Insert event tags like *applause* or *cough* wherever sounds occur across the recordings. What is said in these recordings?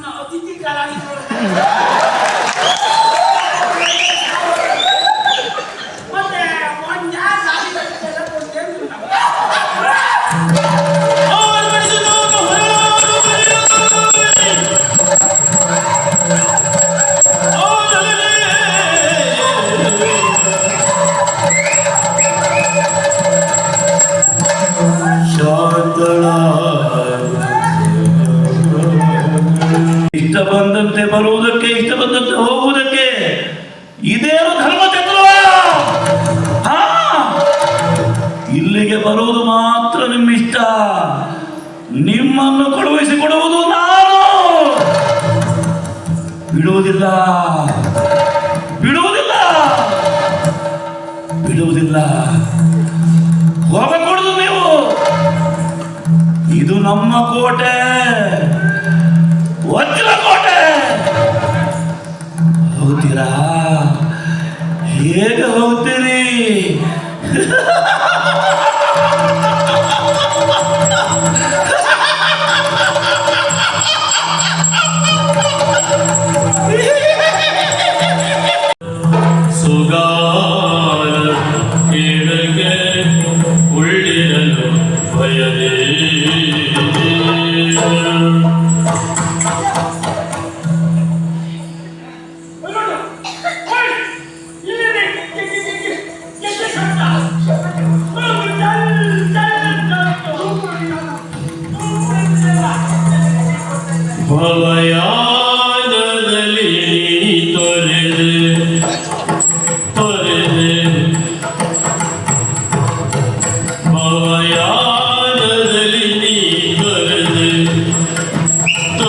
una otitica la vida. ಬರುವುದು ಮಾತ್ರ ನಿಮ್ಮ ಇಷ್ಟ ನಿಮ್ಮನ್ನು ಕಳುಹಿಸಿಕೊಡುವುದು ನಾನು. ಬಿಡುವುದಿಲ್ಲ. ಬಿಡುವುದಿಲ್ಲ. ಬಿಡುವುದಿಲ್ಲ. ಹೋಗಕೂಡದು ನೀವು. ಇದು ನಮ್ಮ ಕೋಟೆ. ವಜ್ರ ಕೋಟೆ. ಹೋಗ್ತೀರಾ? ಹೇಗೆ ಹೋಗ್ತೀರಿ? *laughs*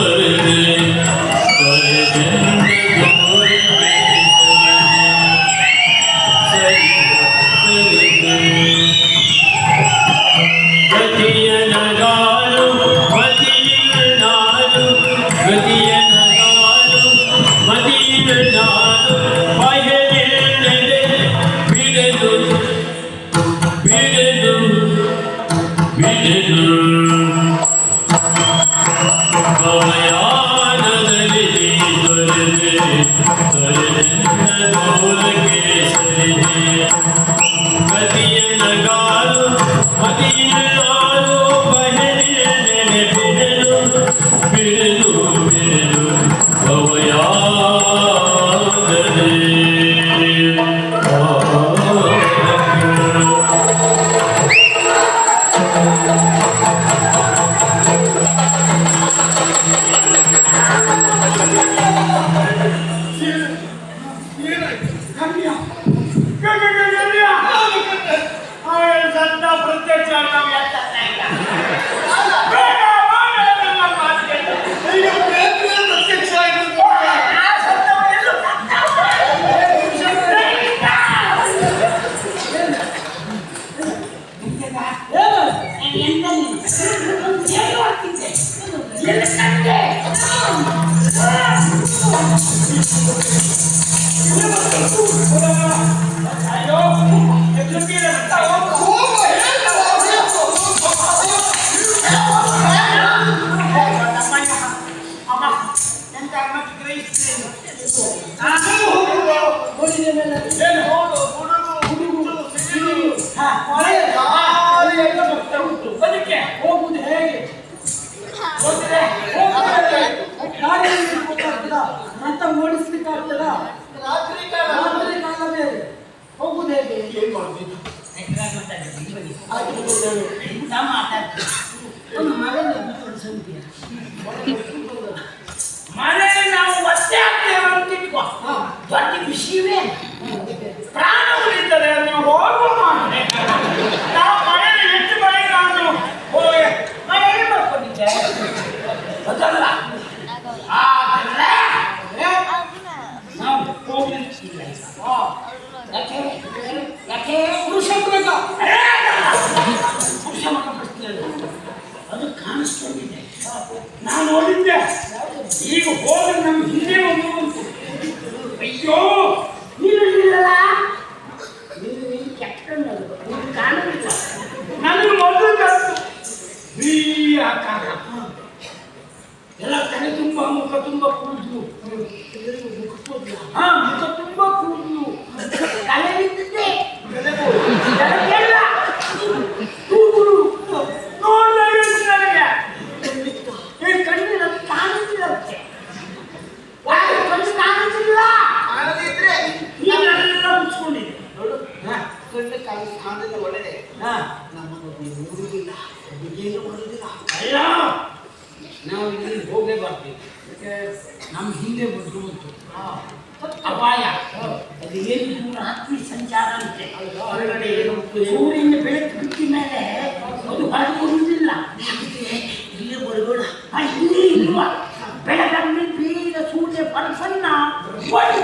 Yeah. Thank you. ಓಡಿಸ್ಲಿಕ್ಕಾಗ್ತದ ರಾತ್ರಿ ರಾತ್ರಿ ಕಾಲವೇ ಹೋಗುದು ಹೇಗೆ? ಏನ್ ಮಾಡ್ತೀನಿ ಎಂತ ಮಾತಾಡ್ತೀನಿ ಒಂದು ಮಳೆ ಮಳೆ ನಾವು ಒತ್ತೆ ಆಗ್ತೇವೆ ಅಂತ ದೊಡ್ಡ ವಿಷಯವೇ ಪ್ರಾಣ ನಾನು ಓದಿದ್ದೆ ಈಗ ಹೋದ್ರೆ ನಮ್ಗೆ ಹಿಂದೆ ಒಂದು ಊರಿಗಿಲ್ಲ ದುಡ್ಡಿಂದ ಬರುವುದಿಲ್ಲ ಅಲ್ಲ ನಾವು ಇಲ್ಲಿ ಹೋಗೇ ಬರ್ತೀವಿ ನಮ್ಮ ಹಿಂದೆ ಬಂದು ಉಂಟು ಅಪಾಯ ಅದು ಏನು ದೂರ ಆತ್ಮಿ ಸಂಚಾರ ಅಂತೆ ಹೊರಗಡೆ ಸೂರ್ಯನ ಬೆಳಕು ಬಿಟ್ಟ ಮೇಲೆ ಅದು ಹೊರಗೆ ಬರುವುದಿಲ್ಲ ಇಲ್ಲಿ ಬರಬೇಡ ಇಲ್ಲಿ ಇಲ್ವಾ ಬೆಳಗಲ್ಲಿ ಬೀಗ ಸೂರ್ಯ ಪರಸನ್ನ ಒಳಗೆ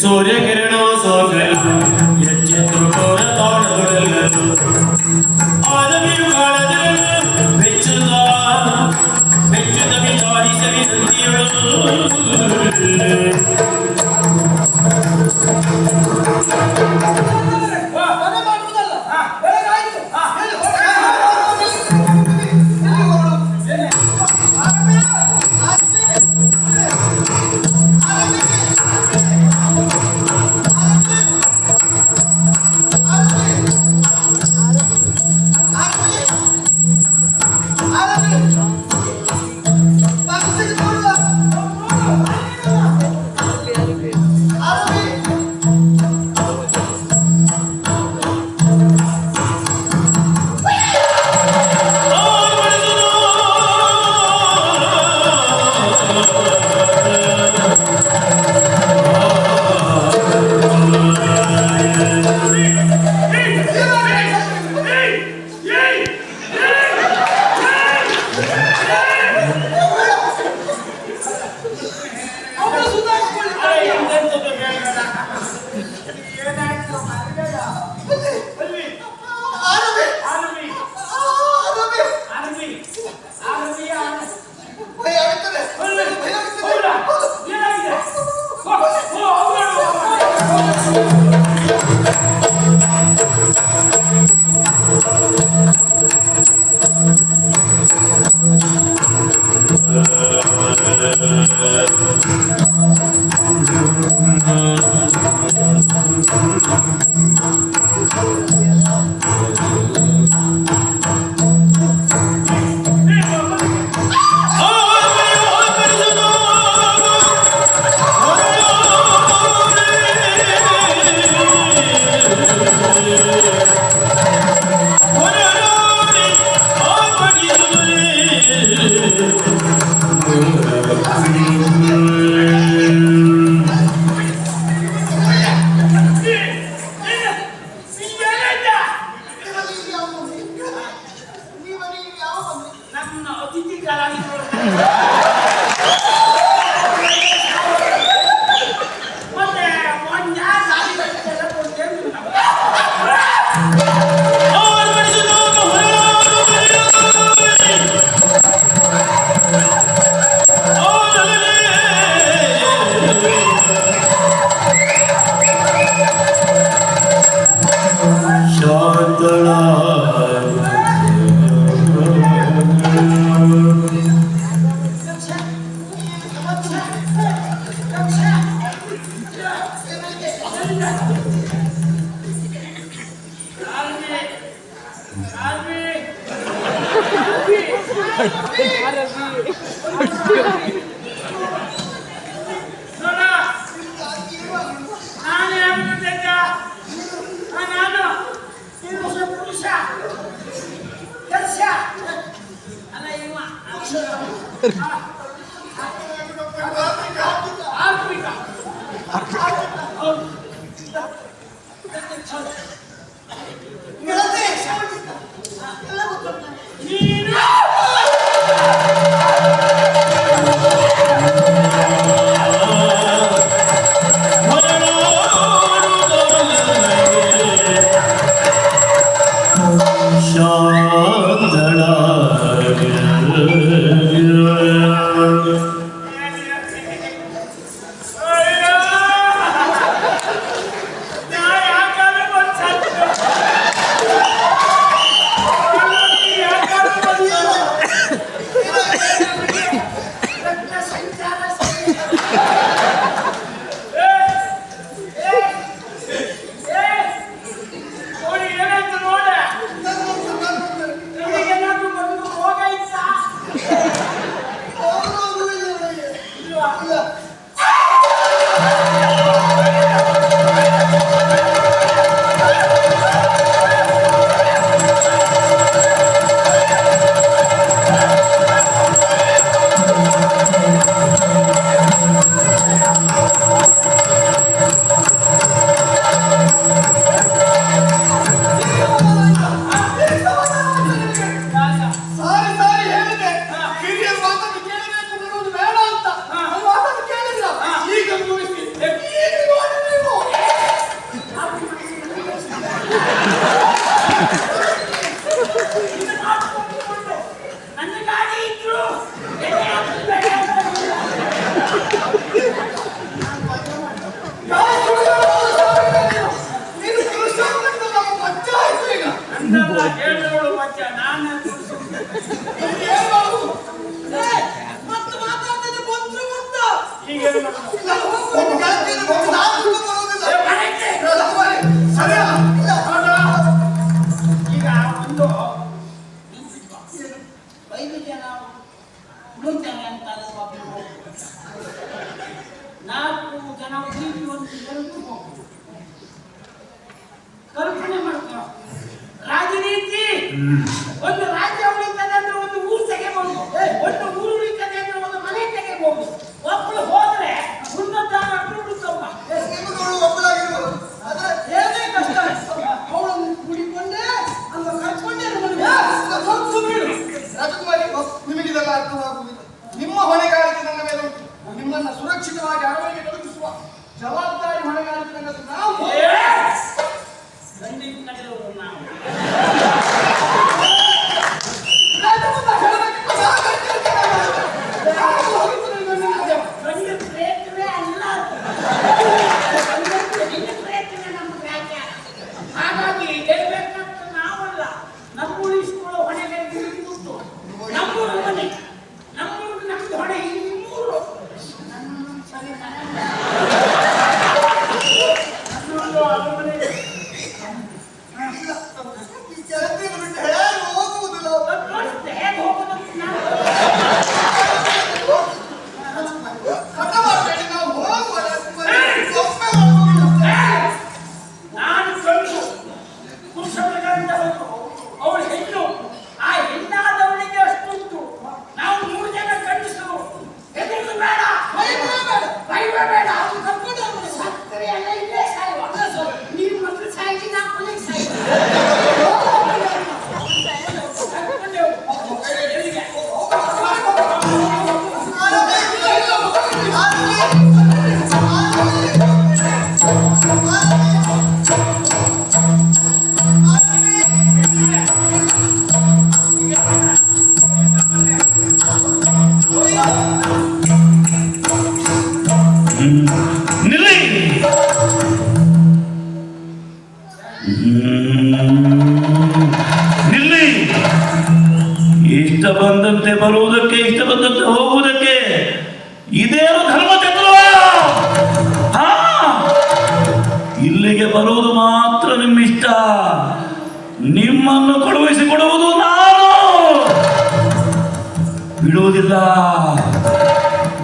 ಸೂರ್ಯಕಿರಣ ಸೋಗಲು ಎಚ್ಚೆತ್ತು ಕೋರ ತೋಡದೊಡಲರು ಆಲಮಿಯು ಕಾಣದರನು ಬೆಚ್ಚುದ ಬೆಚ್ಚುದ ಬಿಚಾರಿಸಲಿ Çıkın. なるほど。ನಿಮ್ಮನ್ನ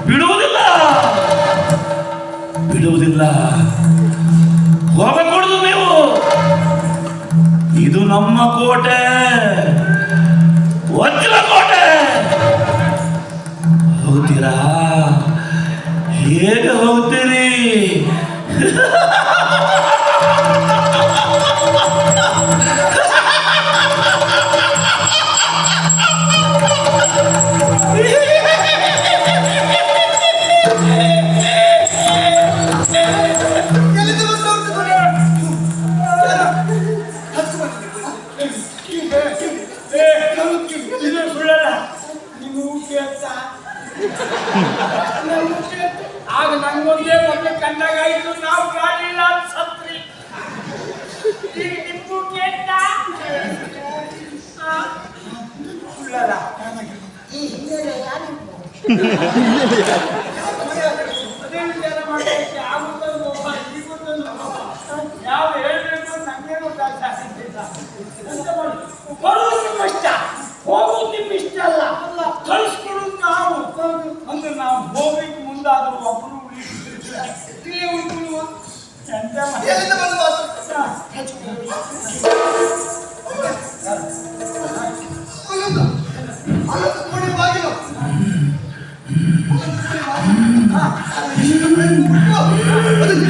ಬಿಡುವುದಿಲ್ಲ. ಬಿಡುವುದಿಲ್ಲ. ಹೋಗಕೂಡದು ನೀವು. ಇದು ನಮ್ಮ ಕೋಟೆ. ವಜ್ರ ಕೋಟೆ. ಹೋಗ್ತೀರಾ? ಹೇಗೆ ಹೋಗ್ತೀರಿ? Yeah. *laughs* 嘿嘿嘿你厉害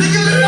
Hadi gelin.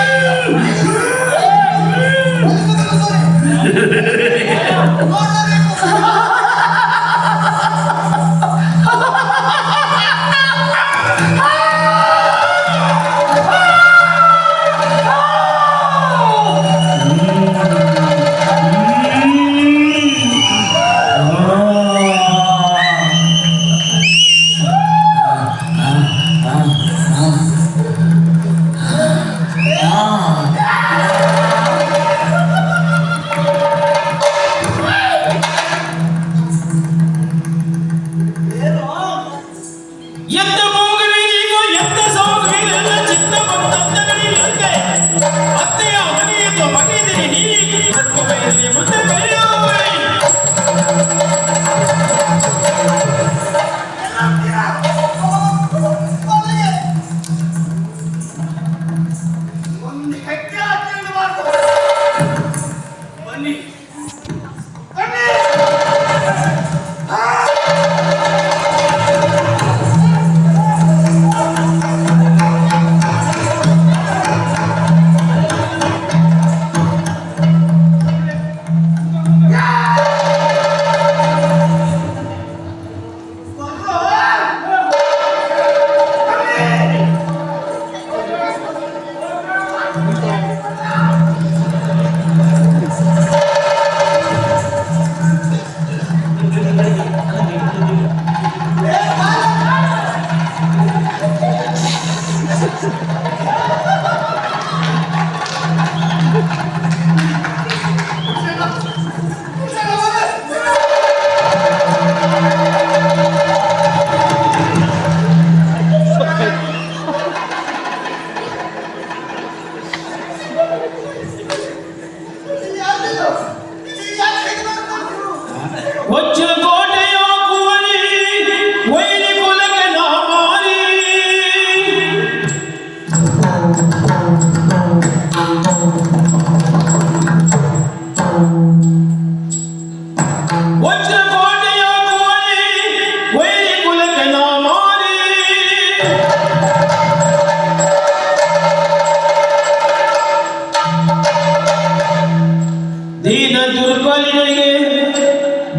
ದುರ್ಬಲಿಗಳಿಗೆ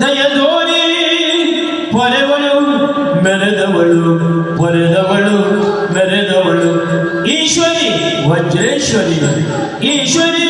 ದಯದೋರಿ ಪೊರೆವಳು ಮೆರೆದವಳು ಪೊರೆದವಳು ಮೆರೆದವಳು. Eshwari Vajreshwari Eshwari